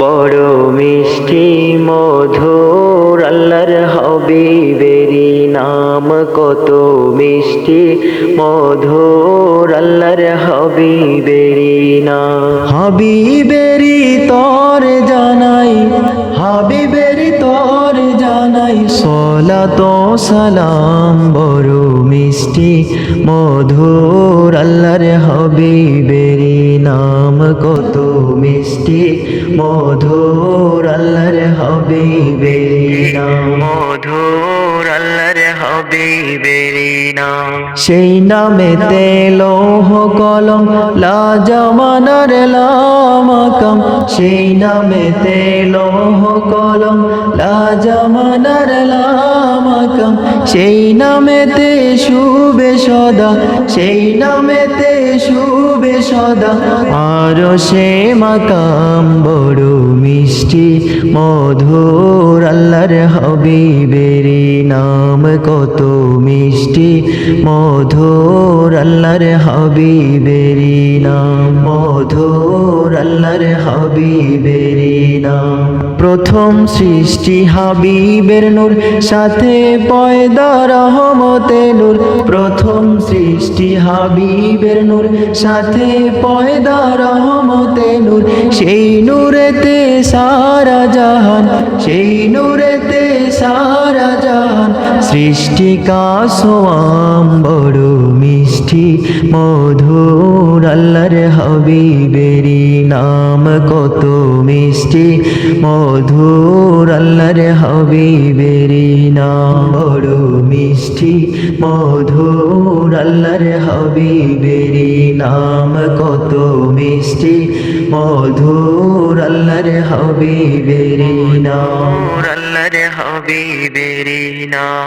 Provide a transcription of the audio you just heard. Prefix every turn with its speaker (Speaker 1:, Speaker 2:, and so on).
Speaker 1: বড় মিষ্টি মধুর আল্লাহর হবিবেরি নাম কত মিষ্টি মধুর আল্লাহর হবিবেরি নাম।
Speaker 2: হবিবেরি তোর জানাই জানাই সলাত সালাম, বড় মিষ্টি, মধুর, আল্লাহর হাবিবেরি নাম কত মিষ্টি, মধুর, আল্লাহর হাবিবেরি নাম।
Speaker 1: মধুর
Speaker 2: সেই নামেতে লৌহ কলম, লা জামানার লামাকাম সেই নামেতে লৌহ কলম, লা জামানার লামাকাম সেই নামেতে শুবে সদা, সেই নামেতে শুবে সদা। আর সে মাকাম বড় মিষ্টি মধুর আল্লাহর হবিবেরি নাম কত মিষ্টি মধুর আল্লাহর হবিবেরি নাম মধুর আল্লাহর হবিবেরি নাম। প্রথম সৃষ্টি হাবিবের নূর, সাথে পয়দা রহমতে নূর। প্রথম সৃষ্টি হাবিবের নূর, সাথে পয়দা রহমতে নূর। সেই নূরেতে সারা জাহান, সেই নূরেতে সারা জাহান। সৃষ্টি কাসোয়াম বড় মিষ্টি, মধুর আল্লাহর হবিবেরি নাম কত মিষ্টি, মধুর আল্লাহর হবিবেরি নাম বড় মিষ্টি, মধুর আল্লাহর হবিবেরি নাম কত মিষ্টি, মধুর আল্লাহর হবিবেরি নাম।
Speaker 1: আল্লাহর হবিবেরি নাম।